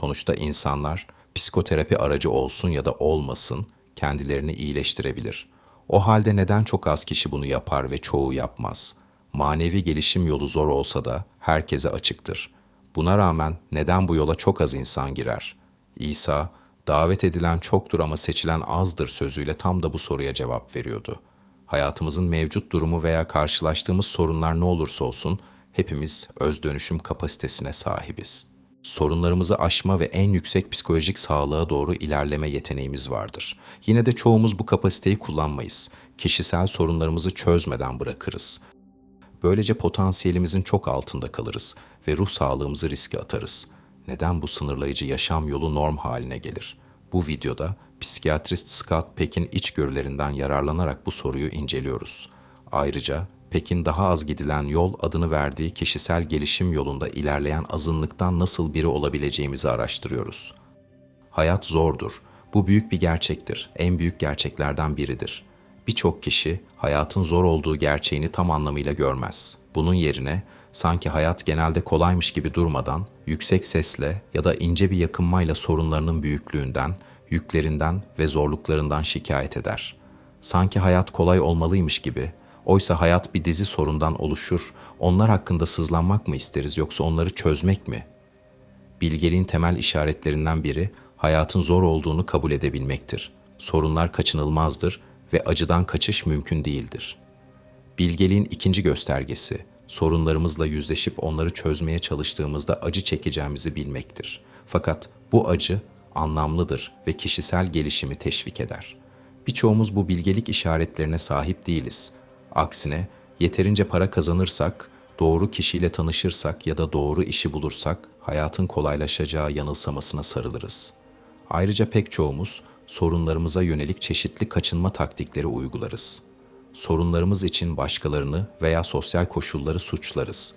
Sonuçta insanlar psikoterapi aracı olsun ya da olmasın kendilerini iyileştirebilir. O halde neden çok az kişi bunu yapar ve çoğu yapmaz? Manevi gelişim yolu zor olsa da herkese açıktır. Buna rağmen neden bu yola çok az insan girer? İsa, davet edilen çoktur ama seçilen azdır sözüyle tam da bu soruya cevap veriyordu. Hayatımızın mevcut durumu veya karşılaştığımız sorunlar ne olursa olsun hepimiz öz dönüşüm kapasitesine sahibiz. Sorunlarımızı aşma ve en yüksek psikolojik sağlığa doğru ilerleme yeteneğimiz vardır. Yine de çoğumuz bu kapasiteyi kullanmayız. Kişisel sorunlarımızı çözmeden bırakırız. Böylece potansiyelimizin çok altında kalırız ve ruh sağlığımızı riske atarız. Neden bu sınırlayıcı yaşam yolu norm haline gelir? Bu videoda psikiyatrist Scott Peck'in içgörülerinden yararlanarak bu soruyu inceliyoruz. Ayrıca Peck'in daha az gidilen yol adını verdiği kişisel gelişim yolunda ilerleyen azınlıktan nasıl biri olabileceğimizi araştırıyoruz. Hayat zordur. Bu büyük bir gerçektir. En büyük gerçeklerden biridir. Birçok kişi hayatın zor olduğu gerçeğini tam anlamıyla görmez. Bunun yerine sanki hayat genelde kolaymış gibi durmadan yüksek sesle ya da ince bir yakınmayla sorunlarının büyüklüğünden, yüklerinden ve zorluklarından şikayet eder. Sanki hayat kolay olmalıymış gibi. Oysa hayat bir dizi sorundan oluşur. Onlar hakkında sızlanmak mı isteriz yoksa onları çözmek mi? Bilgeliğin temel işaretlerinden biri hayatın zor olduğunu kabul edebilmektir. Sorunlar kaçınılmazdır ve acıdan kaçış mümkün değildir. Bilgeliğin ikinci göstergesi, sorunlarımızla yüzleşip onları çözmeye çalıştığımızda acı çekeceğimizi bilmektir. Fakat bu acı anlamlıdır ve kişisel gelişimi teşvik eder. Birçoğumuz bu bilgelik işaretlerine sahip değiliz. Aksine yeterince para kazanırsak, doğru kişiyle tanışırsak ya da doğru işi bulursak hayatın kolaylaşacağı yanılsamasına sarılırız. Ayrıca pek çoğumuz sorunlarımıza yönelik çeşitli kaçınma taktikleri uygularız. Sorunlarımız için başkalarını veya sosyal koşulları suçlarız.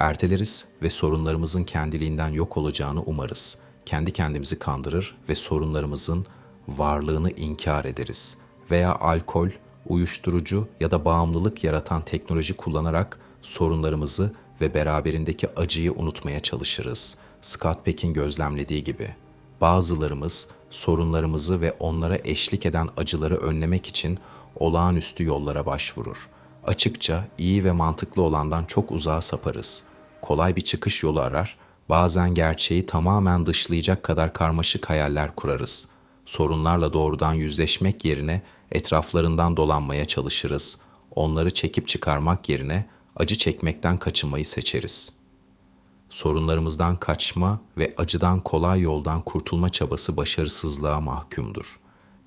Erteleriz ve sorunlarımızın kendiliğinden yok olacağını umarız. Kendi kendimizi kandırır ve sorunlarımızın varlığını inkar ederiz. Veya alkol, uyuşturucu ya da bağımlılık yaratan teknoloji kullanarak sorunlarımızı ve beraberindeki acıyı unutmaya çalışırız. Scott Peck'in gözlemlediği gibi. Bazılarımız sorunlarımızı ve onlara eşlik eden acıları önlemek için olağanüstü yollara başvurur. Açıkça iyi ve mantıklı olandan çok uzağa saparız. Kolay bir çıkış yolu arar, bazen gerçeği tamamen dışlayacak kadar karmaşık hayaller kurarız. Sorunlarla doğrudan yüzleşmek yerine etraflarından dolanmaya çalışırız. Onları çekip çıkarmak yerine acı çekmekten kaçınmayı seçeriz.'' sorunlarımızdan kaçma ve acıdan kolay yoldan kurtulma çabası başarısızlığa mahkumdur.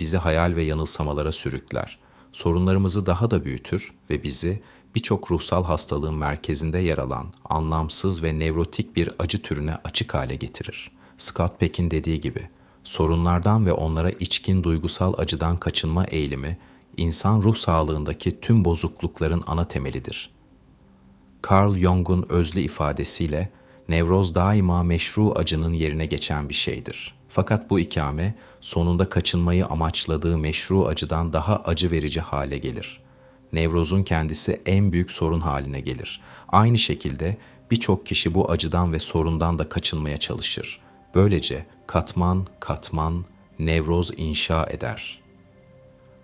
Bizi hayal ve yanılsamalara sürükler. Sorunlarımızı daha da büyütür ve bizi birçok ruhsal hastalığın merkezinde yer alan anlamsız ve nevrotik bir acı türüne açık hale getirir. Scott Peck'in dediği gibi, sorunlardan ve onlara içkin duygusal acıdan kaçınma eğilimi, insan ruh sağlığındaki tüm bozuklukların ana temelidir. Carl Jung'un özlü ifadesiyle, nevroz daima meşru acının yerine geçen bir şeydir. Fakat bu ikame sonunda kaçınmayı amaçladığı meşru acıdan daha acı verici hale gelir. Nevrozun kendisi en büyük sorun haline gelir. Aynı şekilde birçok kişi bu acıdan ve sorundan da kaçınmaya çalışır. Böylece katman katman nevroz inşa eder.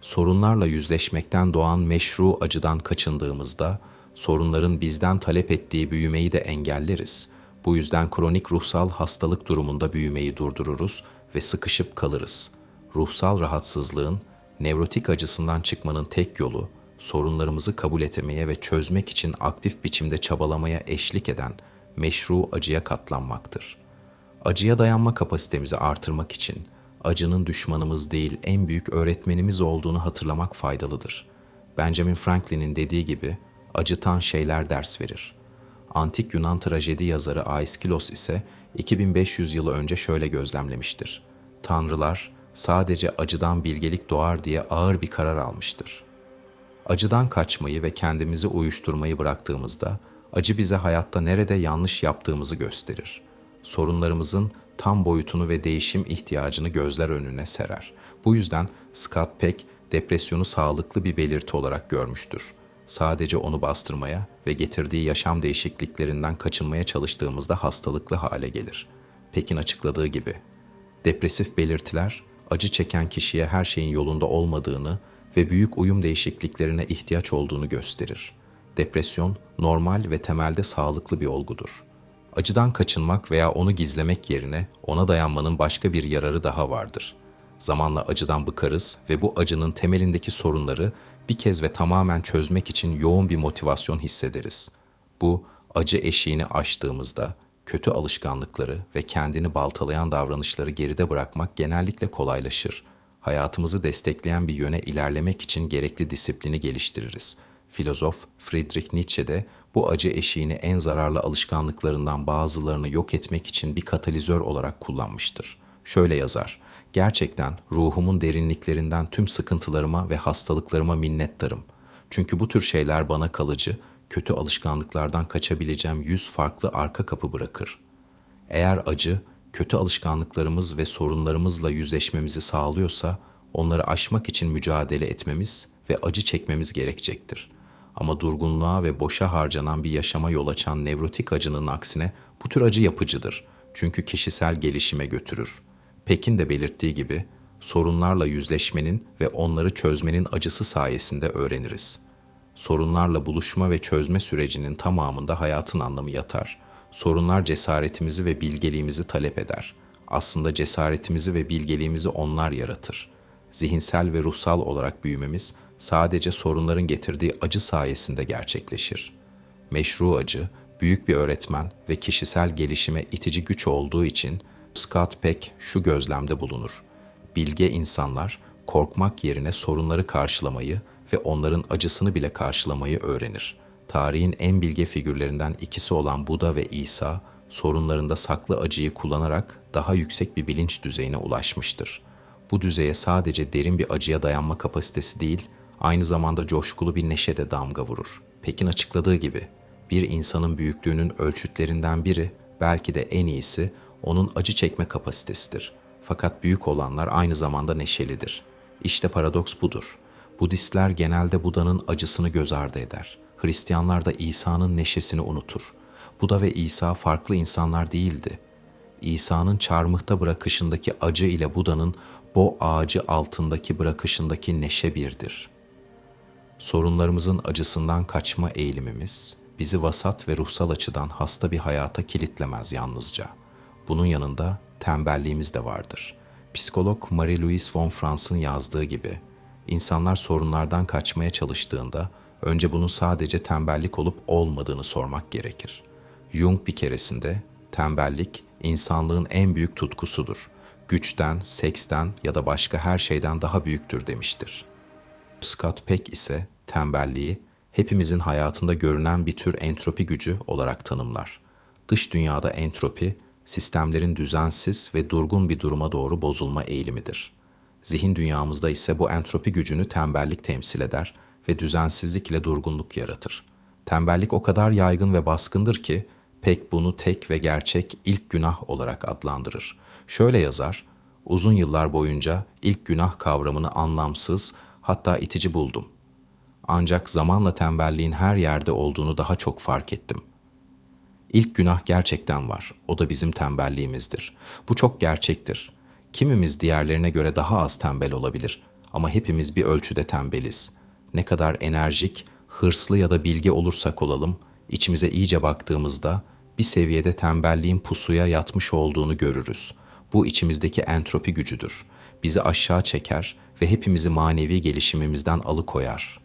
Sorunlarla yüzleşmekten doğan meşru acıdan kaçındığımızda sorunların bizden talep ettiği büyümeyi de engelleriz. Bu yüzden kronik ruhsal hastalık durumunda büyümeyi durdururuz ve sıkışıp kalırız. Ruhsal rahatsızlığın, nevrotik acısından çıkmanın tek yolu, sorunlarımızı kabul etmeye ve çözmek için aktif biçimde çabalamaya eşlik eden meşru acıya katlanmaktır. Acıya dayanma kapasitemizi artırmak için acının düşmanımız değil en büyük öğretmenimiz olduğunu hatırlamak faydalıdır. Benjamin Franklin'in dediği gibi acıtan şeyler ders verir.'' Antik Yunan trajedi yazarı Aiskilos ise 2500 yıl önce şöyle gözlemlemiştir. Tanrılar sadece acıdan bilgelik doğar diye ağır bir karar almıştır. Acıdan kaçmayı ve kendimizi uyuşturmayı bıraktığımızda acı bize hayatta nerede yanlış yaptığımızı gösterir. Sorunlarımızın tam boyutunu ve değişim ihtiyacını gözler önüne serer. Bu yüzden Scott Peck depresyonu sağlıklı bir belirti olarak görmüştür sadece onu bastırmaya ve getirdiği yaşam değişikliklerinden kaçınmaya çalıştığımızda hastalıklı hale gelir. Pekin açıkladığı gibi. Depresif belirtiler, acı çeken kişiye her şeyin yolunda olmadığını ve büyük uyum değişikliklerine ihtiyaç olduğunu gösterir. Depresyon, normal ve temelde sağlıklı bir olgudur. Acıdan kaçınmak veya onu gizlemek yerine ona dayanmanın başka bir yararı daha vardır. Zamanla acıdan bıkarız ve bu acının temelindeki sorunları bir kez ve tamamen çözmek için yoğun bir motivasyon hissederiz. Bu acı eşiğini aştığımızda kötü alışkanlıkları ve kendini baltalayan davranışları geride bırakmak genellikle kolaylaşır. Hayatımızı destekleyen bir yöne ilerlemek için gerekli disiplini geliştiririz. Filozof Friedrich Nietzsche de bu acı eşiğini en zararlı alışkanlıklarından bazılarını yok etmek için bir katalizör olarak kullanmıştır. Şöyle yazar: Gerçekten ruhumun derinliklerinden tüm sıkıntılarıma ve hastalıklarıma minnettarım. Çünkü bu tür şeyler bana kalıcı, kötü alışkanlıklardan kaçabileceğim yüz farklı arka kapı bırakır. Eğer acı, kötü alışkanlıklarımız ve sorunlarımızla yüzleşmemizi sağlıyorsa, onları aşmak için mücadele etmemiz ve acı çekmemiz gerekecektir. Ama durgunluğa ve boşa harcanan bir yaşama yol açan nevrotik acının aksine bu tür acı yapıcıdır. Çünkü kişisel gelişime götürür. Pekin de belirttiği gibi sorunlarla yüzleşmenin ve onları çözmenin acısı sayesinde öğreniriz. Sorunlarla buluşma ve çözme sürecinin tamamında hayatın anlamı yatar. Sorunlar cesaretimizi ve bilgeliğimizi talep eder. Aslında cesaretimizi ve bilgeliğimizi onlar yaratır. Zihinsel ve ruhsal olarak büyümemiz sadece sorunların getirdiği acı sayesinde gerçekleşir. Meşru acı, büyük bir öğretmen ve kişisel gelişime itici güç olduğu için Scott Peck şu gözlemde bulunur. Bilge insanlar korkmak yerine sorunları karşılamayı ve onların acısını bile karşılamayı öğrenir. Tarihin en bilge figürlerinden ikisi olan Buda ve İsa, sorunlarında saklı acıyı kullanarak daha yüksek bir bilinç düzeyine ulaşmıştır. Bu düzeye sadece derin bir acıya dayanma kapasitesi değil, aynı zamanda coşkulu bir neşe de damga vurur. Pekin açıkladığı gibi, bir insanın büyüklüğünün ölçütlerinden biri, belki de en iyisi, onun acı çekme kapasitesidir. Fakat büyük olanlar aynı zamanda neşelidir. İşte paradoks budur. Budistler genelde Buda'nın acısını göz ardı eder. Hristiyanlar da İsa'nın neşesini unutur. Buda ve İsa farklı insanlar değildi. İsa'nın çarmıhta bırakışındaki acı ile Buda'nın bo ağacı altındaki bırakışındaki neşe birdir. Sorunlarımızın acısından kaçma eğilimimiz bizi vasat ve ruhsal açıdan hasta bir hayata kilitlemez yalnızca. Bunun yanında tembelliğimiz de vardır. Psikolog Marie-Louise von Franz'ın yazdığı gibi İnsanlar sorunlardan kaçmaya çalıştığında önce bunun sadece tembellik olup olmadığını sormak gerekir. Jung bir keresinde tembellik insanlığın en büyük tutkusudur. Güçten, seksten ya da başka her şeyden daha büyüktür demiştir. Scott Peck ise tembelliği hepimizin hayatında görünen bir tür entropi gücü olarak tanımlar. Dış dünyada entropi, sistemlerin düzensiz ve durgun bir duruma doğru bozulma eğilimidir.'' Zihin dünyamızda ise bu entropi gücünü tembellik temsil eder ve düzensizlik ile durgunluk yaratır. Tembellik o kadar yaygın ve baskındır ki pek bunu tek ve gerçek ilk günah olarak adlandırır. Şöyle yazar, uzun yıllar boyunca ilk günah kavramını anlamsız hatta itici buldum. Ancak zamanla tembelliğin her yerde olduğunu daha çok fark ettim. İlk günah gerçekten var. O da bizim tembelliğimizdir. Bu çok gerçektir. Kimimiz diğerlerine göre daha az tembel olabilir ama hepimiz bir ölçüde tembeliz. Ne kadar enerjik, hırslı ya da bilgi olursak olalım, içimize iyice baktığımızda bir seviyede tembelliğin pusuya yatmış olduğunu görürüz. Bu içimizdeki entropi gücüdür. Bizi aşağı çeker ve hepimizi manevi gelişimimizden alıkoyar.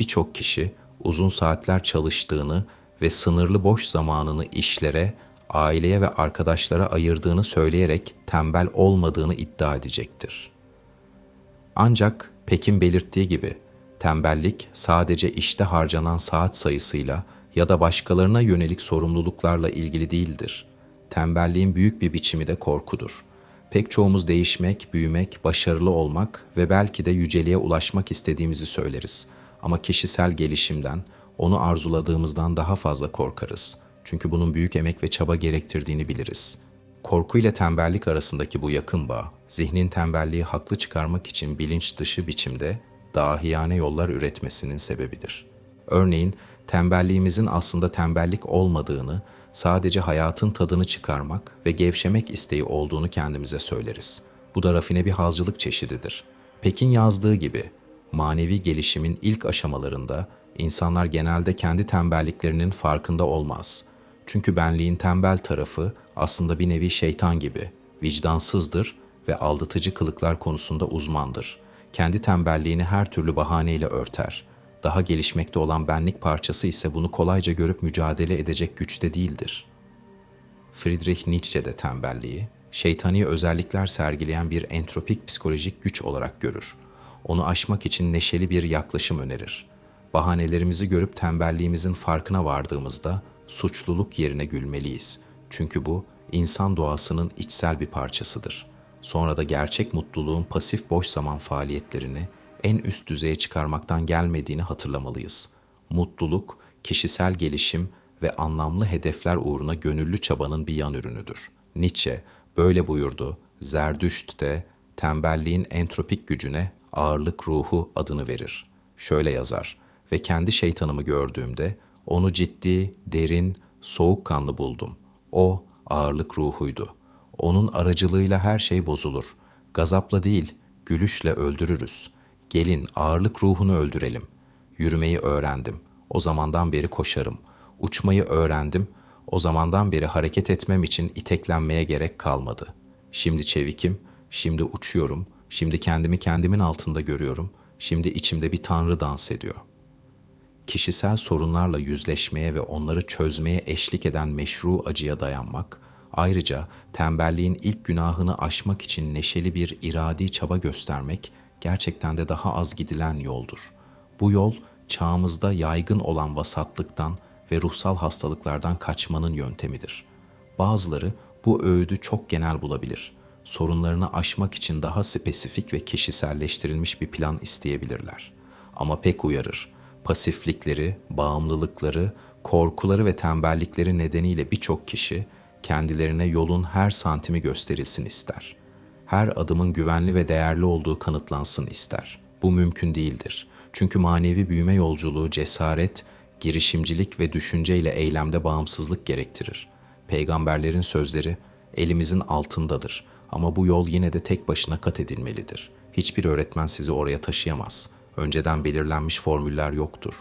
Birçok kişi uzun saatler çalıştığını ve sınırlı boş zamanını işlere, aileye ve arkadaşlara ayırdığını söyleyerek tembel olmadığını iddia edecektir. Ancak Pekin belirttiği gibi tembellik sadece işte harcanan saat sayısıyla ya da başkalarına yönelik sorumluluklarla ilgili değildir. Tembelliğin büyük bir biçimi de korkudur. Pek çoğumuz değişmek, büyümek, başarılı olmak ve belki de yüceliğe ulaşmak istediğimizi söyleriz. Ama kişisel gelişimden, onu arzuladığımızdan daha fazla korkarız. Çünkü bunun büyük emek ve çaba gerektirdiğini biliriz. Korku ile tembellik arasındaki bu yakın bağ, zihnin tembelliği haklı çıkarmak için bilinç dışı biçimde dahiyane yollar üretmesinin sebebidir. Örneğin, tembelliğimizin aslında tembellik olmadığını, sadece hayatın tadını çıkarmak ve gevşemek isteği olduğunu kendimize söyleriz. Bu da rafine bir hazcılık çeşididir. Pekin yazdığı gibi manevi gelişimin ilk aşamalarında insanlar genelde kendi tembelliklerinin farkında olmaz. Çünkü benliğin tembel tarafı aslında bir nevi şeytan gibi, vicdansızdır ve aldatıcı kılıklar konusunda uzmandır. Kendi tembelliğini her türlü bahaneyle örter. Daha gelişmekte olan benlik parçası ise bunu kolayca görüp mücadele edecek güçte değildir. Friedrich Nietzsche de tembelliği, şeytani özellikler sergileyen bir entropik psikolojik güç olarak görür. Onu aşmak için neşeli bir yaklaşım önerir. Bahanelerimizi görüp tembelliğimizin farkına vardığımızda suçluluk yerine gülmeliyiz. Çünkü bu insan doğasının içsel bir parçasıdır. Sonra da gerçek mutluluğun pasif boş zaman faaliyetlerini en üst düzeye çıkarmaktan gelmediğini hatırlamalıyız. Mutluluk, kişisel gelişim ve anlamlı hedefler uğruna gönüllü çabanın bir yan ürünüdür. Nietzsche böyle buyurdu. Zerdüşt de tembelliğin entropik gücüne ağırlık ruhu adını verir. Şöyle yazar ve kendi şeytanımı gördüğümde onu ciddi, derin, soğukkanlı buldum. O ağırlık ruhuydu. Onun aracılığıyla her şey bozulur. Gazapla değil, gülüşle öldürürüz. Gelin ağırlık ruhunu öldürelim. Yürümeyi öğrendim. O zamandan beri koşarım. Uçmayı öğrendim. O zamandan beri hareket etmem için iteklenmeye gerek kalmadı. Şimdi çevikim, şimdi uçuyorum, şimdi kendimi kendimin altında görüyorum, şimdi içimde bir tanrı dans ediyor. Kişisel sorunlarla yüzleşmeye ve onları çözmeye eşlik eden meşru acıya dayanmak, ayrıca tembelliğin ilk günahını aşmak için neşeli bir iradi çaba göstermek gerçekten de daha az gidilen yoldur. Bu yol çağımızda yaygın olan vasatlıktan ve ruhsal hastalıklardan kaçmanın yöntemidir. Bazıları bu öğüdü çok genel bulabilir. Sorunlarını aşmak için daha spesifik ve kişiselleştirilmiş bir plan isteyebilirler. Ama pek uyarır. Pasiflikleri, bağımlılıkları, korkuları ve tembellikleri nedeniyle birçok kişi kendilerine yolun her santimi gösterilsin ister. Her adımın güvenli ve değerli olduğu kanıtlansın ister. Bu mümkün değildir. Çünkü manevi büyüme yolculuğu cesaret, girişimcilik ve düşünceyle eylemde bağımsızlık gerektirir. Peygamberlerin sözleri elimizin altındadır ama bu yol yine de tek başına kat edilmelidir. Hiçbir öğretmen sizi oraya taşıyamaz. Önceden belirlenmiş formüller yoktur.